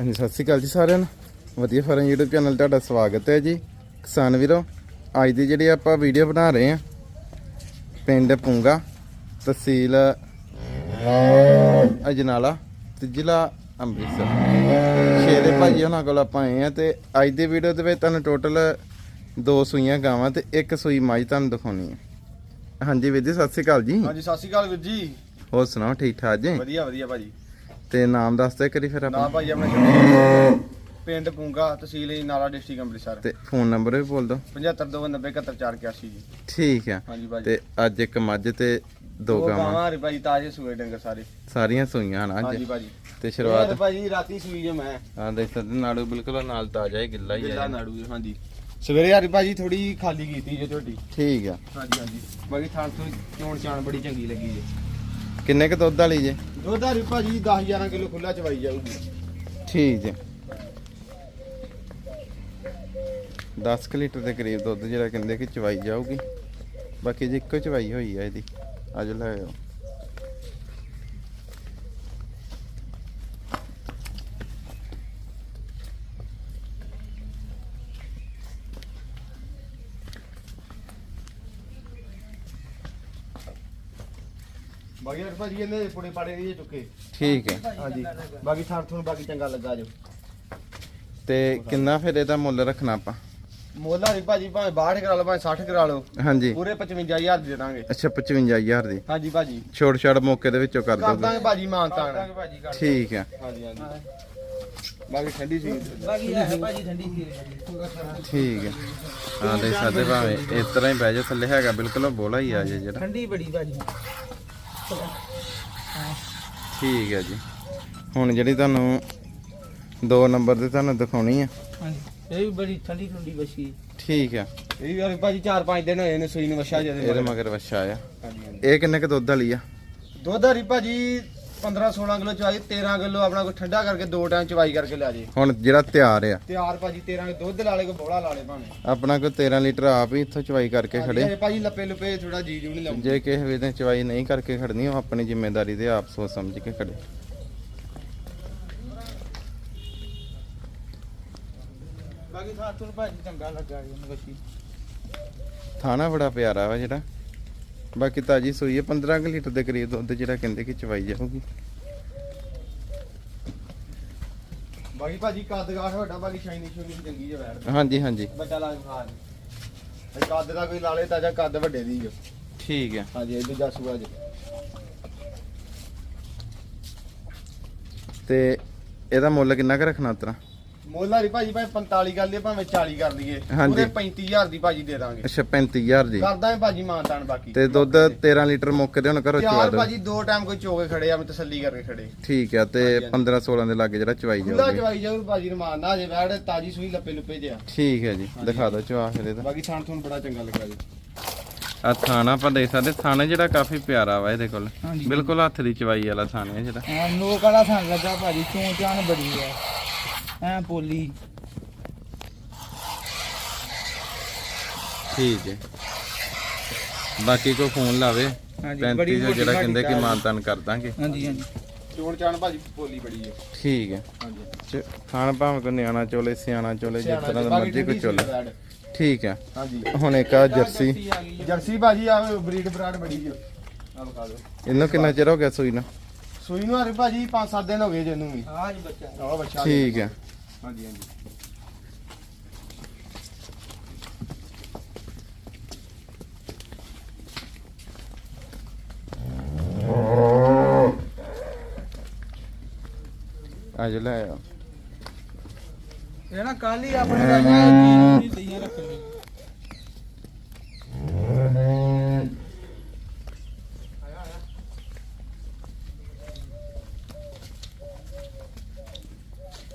ਹਾਂਜੀ ਸਤਿ ਸ਼੍ਰੀ ਅਕਾਲ ਜੀ ਸਾਰਿਆਂ ਨੂੰ। ਵਧੀਆ ਫਾਰਮ YouTube ਚੈਨਲ ਤੁਹਾਡਾ ਸਵਾਗਤ ਹੈ ਜੀ। ਕਿਸਾਨ ਵੀਰੋ ਅੱਜ ਦੀ ਜਿਹੜੀ ਆਪਾਂ ਵੀਡੀਓ ਬਣਾ ਰਹੇ ਹਾਂ ਪਿੰਡ ਪੁੰਗਾ ਤਹਿਸੀਲ ਅਜਨਾਲਾ ਤੇ ਜ਼ਿਲ੍ਹਾ ਅੰਮ੍ਰਿਤਸਰ। ਸ਼ੇਰੇ ਭਾਜੀ ਉਹਨਾਂ ਕੋਲ ਆਪਾਂ ਆਏ ਆ ਤੇ ਅੱਜ ਦੀ ਵੀਡੀਓ ਦੇ ਵਿੱਚ ਤੁਹਾਨੂੰ ਟੋਟਲ ਦੋ ਸੂਈਆਂ ਗਾਵਾਂ ਤੇ ਇੱਕ ਸੂਈ ਮੱਝ ਤੁਹਾਨੂੰ ਦਿਖਾਉਣੀ ਹੈ। ਹਾਂਜੀ ਵੀਰ ਜੀ ਸਤਿ ਸ਼੍ਰੀ ਅਕਾਲ ਜੀ। ਹਾਂਜੀ ਸਤਿ ਸ਼੍ਰੀ ਅਕਾਲ ਵੀਰ ਜੀ। ਹੋਰ ਸੁਣਾਓ ਠੀਕ ਠਾਕ ਜੀ? ਵਧੀਆ ਵਧੀਆ ਭਾਜੀ। ਤੇ ਨਾਮ ਦੱਸ ਦਿਓ ਕਰੀ ਫਿਰ ਨਾਮ ਆਪਾਂ ਭਾਜੀ ਆਪਣਾ ਜਮੀਨ। ਪਿੰਡ ਪੁੰਗਾ ਤਹਿਸੀਲ ਨਾਲਾ ਡਿਸਟ੍ਰਿਕਟ ਅੰਮ੍ਰਿਤਸਰ। ਤੇ ਫੋਨ ਨੰਬਰ ਵੀ ਬੋਲ ਦਿਓ। 7529071481 ਜੀ। ਠੀਕ ਆ। ਹਾਂਜੀ ਤੇ ਅੱਜ ਇੱਕ ਮੱਝ ਤੇ ਦੋ ਗਾਵਾਂ। ਗਾਵਾਂ ਭਾਜੀ ਤਾਜ਼ੇ ਸੂਏ ਡੰਗਰ ਸਾਰੇ। ਸਾਰੀਆਂ ਸੂਈਆਂ ਹਨ ਹਾਂਜੀ ਅੱਜ ਭਾਜੀ। ਤੇ ਸ਼ੁਰੂਆਤ ਭਾਜੀ ਰਾਤੀ ਸੂਈ ਜੇ ਮੈਂ। ਆ ਦੇਖ ਸਕਦੇ ਨਾੜੂ ਬਿਲਕੁਲ ਨਾਲ ਤਾਜ਼ਾ ਹੀ ਗਿੱਲਾ ਹੀ ਜਿੱਲਾ ਹੈ ਨਾੜੂ ਜੀ, ਹਾਂਜੀ। ਸਵੇਰੇ ਹਰੀ ਭਾਜੀ ਥੋੜੀ ਖਾਲੀ ਕੀਤੀ ਜੇ ਝੋਟੀ ਠੀਕ ਆ। ਹਾਂਜੀ ਹਾਂਜੀ। ਬਾਕੀ ਥਾਂ ਤੋਂ ਚੋਣ ਚਾਣ ਬੜੀ ਚੰਗੀ ਲੱਗੀ ਜੇ। ਕਿੰਨੇ ਕ ਦੁੱਧ ਵਾਲੀ ਜੇ? ਦੁੱਧ ਹਰੀ ਭਾਜੀ 10 11 ਕਿਲੋ ਖੁੱਲਾ ਚਵਾਈ ਜਾਊਗੀ। ਠੀਕ ਜੇ 10 ਕੁ ਲੀਟਰ ਦੇ ਕਰੀਬ ਦੁੱਧ ਜਿਹੜਾ ਕਹਿੰਦੇ ਕਿ ਚਵਾਈ ਜਾਊਗੀ। ਬਾਕੀ ਜੀ ਇੱਕੋ ਚਵਾਈ ਹੋਈ ਆ ਇਹਦੀ ਅੱਜ ਲੈ ਆਓ। ਬਾਕੀ ਹਰੀ ਭਾਜੀ ਇਹਨੇ ਪੁੜੇ ਪਾੜੇ ਜੇ ਚੁੱਕੇ। ਠੀਕ ਹੈ। ਹਾਂਜੀ। ਬਾਕੀ ਥਾਂ ਤੋਂ ਬਾਕੀ ਚੰਗਾ ਲੱਗਾ ਜੋ। ਤੇ ਕਿੰਨਾ ਫਿਰ ਇਹਦਾ ਮੁੱਲ ਰੱਖਣਾ ਆਪਾਂ? ਮੁੱਲ ਹਰੀ ਭਾਜੀ ਭਾਵੇਂ 62 ਕਰਾ ਲਓ ਭਾਵੇਂ 60 ਕਰਾ ਲਓ ਹਾਂਜੀ। ਪੂਰੇ 55000 ਦੇ ਦਾਂਗੇ। ਅੱਛਾ 55000 ਦੀ। ਹਾਂਜੀ ਭਾਜੀ। ਛੋੜ ਛਾੜ ਮੌਕੇ ਦੇ ਵਿੱਚੋਂ ਕਰ ਕਰ ਦੋਗੇ। ਦਾਂਗੇ ਭਾਜੀ ਮਾਨਤਾਨ ਠੀਕ ਹੈ। ਹਾਂਜੀ ਹਾਂਜੀ। ਬਾਕੀ ਠੰਡੀ ਸੀ। ਬਾਕੀ ਹੈ ਭਾਜੀ ਠੰਡੀ ਸੀ। ਠੀਕ ਹੈ। ਹਾਂ ਦੇ ਸਾਡੇ ਭਾਵੇਂ ਇਸ ਤਰ੍ਹਾਂ ਹੀ ਬਹਿ ਜਾ ਥੱਲੇ ਹੈਗਾ ਬਿਲਕੁਲ ਬੋਲਾ ਹੀ ਆ ਜੇ ਜਿਹੜਾ। ਠੰਡੀ ਬੜੀ ਭਾਜੀ। ਠੀਕ ਹੈ ਜੀ। ਹੁਣ ਜਿਹੜੀ ਤੁਹਾਨੂੰ ਦੋ ਨੰਬਰ ਤੇ ਤੁਹਾਨੂੰ ਦਿਖਾਉਣੀ ਆ। ਹਾਂਜੀ। ਇਹ ਵੀ ਬੜੀ ਠੰਡੀ ਠੰਡੀ ਬਸੀ ਠੀਕ ਹੈ ਇਹ ਵੀ ਹਰੀ ਭਾਜੀ 4-5 ਦਿਨ ਹੋਏ ਨੇ ਸੂਈ ਨੂੰ ਵਛਾ ਜਦੇ ਇਹਦੇ ਮਗਰ ਵੱਛਾ ਆ। ਹਾਂਜੀ ਇਹ ਕਿੰਨੇ ਕ ਦੁੱਧ ਵਾਲੀ ਆ? ਦੁੱਧ ਹਰੀ ਭਾਜੀ 15-16 ਕਿਲੋ ਚਵਾਈ 13 ਕਿਲੋ ਆਪਣਾ ਕੋਈ ਠੰਡਾ ਕਰਕੇ ਦੋ ਟਾਈਮ ਚਵਾਈ ਕਰਕੇ ਲਿਆ ਜੇ। ਹੁਣ ਜਿਹੜਾ ਤਿਆਰ ਆ। ਤਿਆਰ ਭਾਜੀ 13 ਕੇ ਦੁੱਧ ਲਾ ਲੇ ਕੋ ਬੋਲਾ ਲਾ ਲੇ ਭਾਵੇਂ। ਆਪਣਾ ਕੋਈ 13 ਲੀਟਰ ਆਪ ਹੀ ਇੱਥੋਂ ਚਵਾਈ ਕਰਕੇ ਖੜੇ। ਹਾਂਜੀ, ਭਾਜੀ ਲੱਪੇ ਲੁਪੇ ਥੋੜਾ ਜੀ ਜੂ ਨਹੀਂ ਲਾਉਂਦੇ। ਜੇ ਕਿਸੇ ਵੇ ਨੇ ਚਵਾਈ ਨਹੀਂ ਕਰਕੇ ਖੜਨੀ ਉਹ ਆਪਣੀ ਜ਼ਿੰਮੇਵਾਰੀ ਤੇ ਆਪ ਸੋਚ ਸਮਝ ਕੇ ਖੜੇ। ਬਾਕੀ ਥਾਂ ਤੋਂ ਭਾਜੀ ਚੰਗਾ ਲੱਗਾ ਜੀ ਬਸੀ ਥਾਣਾ ਬੜਾ ਪਿਆਰਾ ਵਾ ਜਿਹੜਾ। ਬਾਕੀ ਤਾਜੀ ਸੂਈ ਹੈ 15 ਕੁ ਲੀਟਰ ਦੇ ਕਰੀਬ ਦੁੱਧ ਜਿਹੜਾ ਕਹਿੰਦੇ ਕਿ ਚਵਾਈ ਜਾਊਗੀ। ਬਾਕੀ ਭਾਜੀ ਕੱਦ ਗਾਠ ਵੱਡਾ ਬਾਕੀ ਸ਼ਾਈਨੀ ਸ਼ੂਨੀ ਚੰਗੀ ਜੇ ਬੈਠ ਹਾਂਜੀ ਹਾਂਜੀ। ਬੱਚਾ ਲਾ ਖਾ ਇਹ ਕੱਦ ਦਾ ਕੋਈ ਲਾਲੇ ਤਾਜਾ ਕੱਦ ਵੱਡੇ ਦੀ ਜੋ ਠੀਕ ਹੈ। ਹਾਂਜੀ ਇਹ ਦੂਜਾ ਸੂਆ ਜੀ। ਤੇ ਇਹਦਾ ਮੁੱਲ ਕਿੰਨਾ ਕੁ ਰੱਖਣਾ ਉਤਰਾ? ਮੋਲਾ ਦੀ ਭਾਜੀ ਭਾਵੇਂ 45 ਕਰ ਲਈਏ ਭਾਵੇਂ 40 ਕਰ ਲਈਏ ਹਾਂਜੀ। ਪੂਰੇ 35000 ਦੀ ਭਾਜੀ ਦੇ ਦਾਂਗੇ। ਅੱਛਾ 35000 ਦੀ। ਕਰਦਾ ਹੈ ਭਾਜੀ ਮਾਨਤਾਨ ਬਾਕੀ। ਤੇ ਦੁੱਧ 13 ਲੀਟਰ ਮੁੱਕ ਦੇ ਹੁਣ ਘਰੋਂ ਚਵਾ ਤਿਆਰ ਦੋ ਭਾਜੀ ਦੋ ਟਾਈਮ ਕੋਈ ਚੋਗੇ ਖੜੇ ਆ ਮੈਂ ਤਸੱਲੀ ਕਰਕੇ ਖੜੇ। ਠੀਕ ਹੈ ਤੇ 15 16 ਦੇ ਲਾਗੇ ਜਿਹੜਾ ਚਵਾਈ ਖੁੱਲਾ ਜਾਊਗੀ। ਚਵਾਈ ਜਾਊ ਭਾਜੀ ਨੂੰ ਮਾਰਨਾ ਜੇ ਵੈੜ ਤਾਜੀ ਸੂਈ ਲੱਪੇ ਲੁੱਪੇ ਜਿਆ ਠੀਕ ਹੈ ਜੀ ਦਿਖਾ ਦਿਓ ਚਵਾ ਫਿਰ ਇਹਦਾ। ਬਾਕੀ ਥਾਣ ਤੁਹਾਨੂੰ ਬੜਾ ਚੰਗਾ ਲੱਗਾ ਜੀ। ਆ ਥਾਣਾ ਆਪਾਂ ਦੇਖ ਸਕਦੇ ਥਾਣਾ ਜਿਹੜਾ ਕਾਫੀ ਪਿਆਰਾ ਵਾ ਇਹਦੇ ਕੋਲ। ਬਿਲਕੁਲ ਹੱਥ ਦੀ ਚਵਾਈ ਵਾਲਾ ਥਾਣਾ ਹੈ ਜਿਹੜਾ। ਆ ਨੋਕ ਵਾਲਾ ਥਾਂ ਲੱਗਾ ਭਾਜੀ ਚੋਂ ਚਾਨ ਬੜੀ ਹੈ ਐ ਪੋਲੀ ਠੀਕ ਹੈ। ਬਾਕੀ ਕੋਈ ਫੋਨ ਲਾਵੇ ਹਾਂਜੀ, 35 ਬੜੀ ਜੋ ਜਿਹੜਾ ਮੋਟੀ ਕਹਿੰਦੇ ਕਿ ਸਾਡੀ ਮਾਨਤਨ ਕਰ ਦਾਂਗੇ। ਹਾਂਜੀ ਹਾਂਜੀ। ਚੋਣ ਚਾਣ ਭਾਜੀ ਪੋਲੀ ਬੜੀ ਹੈ। ਠੀਕ ਹੈ। ਹਾਂਜੀ। ਚ- ਖਾਣ ਭਾਵੇਂ ਕੋ ਨਿਆਣਾ ਚੋਲੇ ਸਿਆਣਾ ਚੋਲੇ ਜਿਸ ਤਰ੍ਹਾਂ ਦਾ ਮਰਜ਼ੀ ਕੋਈ ਚੋਲੇ। ਠੀਕ ਹੈ। ਹਾਂਜੀ। ਹੁਣ ਇੱਕ ਆ ਜਰਸੀ। ਜਰਸੀ ਭਾਜੀ ਆ ਬਰੀਡ ਬਰਾਡ ਬੜੀ ਜੀ ਆ ਬਖਾ ਦਿਓ। ਇਹਨੂੰ ਕਿੰਨਾ ਚਿਰ ਹੋ ਗਿਆ ਸੂਈ ਨੂੰ? ਸੂਈ ਨੂੰ ਹਰੇ ਭਾਜੀ 5-7 ਦਿਨ ਹੋ ਗਏ ਜੈਨੂੰ ਵੀ। ਹਾਂ ਜੀ ਬੱਚਾ। ਆਹ ਬੱਚਾ ਠੀਕ ਹੈ। ਹਾਂਜੀ ਹਾਂਜੀ। ਅੱਜ ਲੈ ਆਓ ਇਹ ਨਾ ਕੱਲ ਹੀ ਆਪਣੇ ਰਾਜਾ ਜੀ ਨਹੀਂ ਦਈਆਂ ਰੱਖਣੀ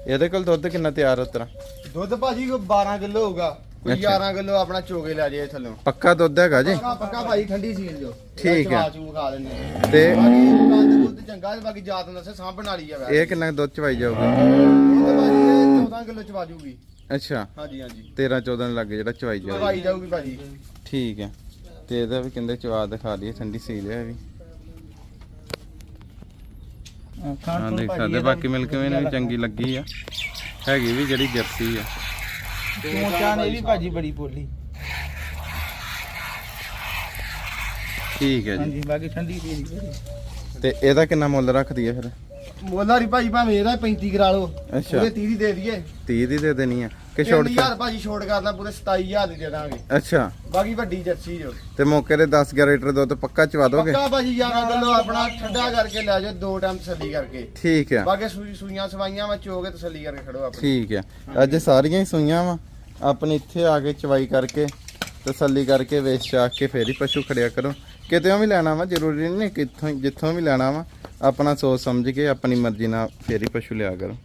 ਇਹਦੇ ਕੋਲ ਦੁੱਧ ਕਿੰਨਾ ਤਿਆਰ ਉਤਰਾ ਦੁੱਧ ਭਾਜੀ ਕੋਈ 12 ਕਿਲੋ ਹੋਊਗਾ। ਕੋਈ ਅੱਛਾ। 11 ਕਿਲੋ ਆਪਣਾ ਚੋਗੇ ਲੈ ਜੇ ਥੱਲੋਂ। ਪੱਕਾ ਦੁੱਧ ਹੈਗਾ ਜੀ? ਪੱਕਾ ਪੱਕਾ ਭਾਜੀ ਠੰਡੀ ਸੀਲ ਜੋ ਠੀਕ ਹੈ। ਚੂ ਖਾ ਆ। ਤੇ ਬਾਕੀ ਦੁੱਧ ਚੰਗਾ ਤੇ ਬਾਕੀ ਜਾਤ ਦੱਸੇ ਸਾਂਭਣ ਵਾਲੀ ਆ ਵੈਸੇ। ਇਹ ਕਿੰਨਾ ਦੁੱਧ ਚਵਾਈ ਜਾਊਗੀ? ਇਹ ਭਾਜੀ ਇਹ 14 ਕਿਲੋ ਚਵਾ ਜੂਗੀ। ਅੱਛਾ। ਹਾਂਜੀ ਹਾਂਜੀ। 13 14 ਦੇ ਲੱਗੇ ਜਿਹੜਾ ਚਵਾਈ ਜਾਊਗੀ। ਚਵਾਈ ਜਾਊਗੀ ਭਾਜੀ। ਠੀਕ ਹੈ। ਤੇ ਇਹਦਾ ਵੀ ਕਹਿੰਦੇ ਚਵਾ ਦਿਖਾ ਦਈਏ ਠੰਡੀ ਸੀਲ ਹੈ ਵੀ। ਹਾਂ, ਦੇਖ ਸਕਦੇ ਇਹਦਾ ਬਾਕੀ ਮਿਲਕ ਵੀ ਇਹਨੂੰ ਚੰਗੀ ਲੱਗੀ ਆ। ਹੈਗੀ ਵੀ ਜਿਹੜੀ ਜਰਸੀ ਆ। ਚੋਣ ਚਾਣ ਇਹ ਵੀ ਭਾਜੀ ਬੜੀ ਪੋਲੀ ਠੀਕ ਹੈ ਜੀ। ਹਾਂਜੀ ਬਾਕੀ ਠੰਡੀ ਪੀਰੀ ਭਾਜੀ ਤੇ ਇਹਦਾ ਕਿੰਨਾ ਮੁੱਲ ਰੱਖਦੀ ਹੈ ਫਿਰ? ਮੋਲਾਰੀ ਭਾਜੀ ਭਾਵੇਂ ਇਹਦਾ 35 ਕਰਾ ਲਓ ਅੱਛਾ। ਉਹਦੇ 30 ਦੀ ਦੇ ਦਈਏ। 30 ਦੀ ਦੇ ਦੇਣੀ ਆ। ਕਿ ਛੋਟ 3000 ਭਾਜੀ ਛੋਟ ਕਰਦਾ ਪੂਰੇ 27000 ਦੀ ਦੇ ਦਾਂਗੇ। ਅੱਛਾ। ਬਾਕੀ ਵੱਡੀ ਜੱਸੀ ਜੋ। ਤੇ ਮੌਕੇ ਤੇ 10 11 ਲੀਟਰ ਦੁੱਧ ਪੱਕਾ ਚਵਾ ਦੋਗੇ? ਪੱਕਾ ਭਾਜੀ 11 ਕਿਲੋ ਆਪਣਾ ਠੰਡਾ ਕਰਕੇ ਲੈ ਜਾਓ ਦੋ ਟਾਈਮ ਤਸੱਲੀ ਕਰਕੇ। ਠੀਕ ਆ। ਬਾਕੀ ਸੂਈ ਸੂਈਆਂ ਸਵਾਈਆਂ ਮੈਂ ਚੋ ਕੇ ਤਸੱਲੀ ਕਰਕੇ ਖੜੋ ਆਪਣੀ। ਠੀਕ ਆ। ਅੱਜ ਸਾਰੀਆਂ ਹੀ ਸੂਈਆਂ ਵਾ। ਆਪਣੀ ਇੱਥੇ ਆ ਕੇ ਚਵਾਈ ਕਰਕੇ ਤਸੱਲੀ ਕਰਕੇ ਵੇਚ ਚਾਕ ਕੇ ਫੇਰ ਹੀ ਪਸ਼ੂ ਖੜਿਆ ਕਰੋ। ਕਿਤੇੋਂ ਵੀ ਲੈਣਾ ਵਾ ਜ਼ਰੂਰੀ ਨਹੀਂ ਕਿੱਥੋਂ ਜਿੱਥੋਂ ਵੀ ਲੈਣਾ ਵਾ ਆਪਣਾ ਸੋਚ ਸਮਝ ਕੇ ਆਪਣੀ ਮਰਜ਼ੀ ਨਾਲ ਫੇਰ ਹੀ ਪਸ਼ੂ ਲਿਆ ਕਰੋ।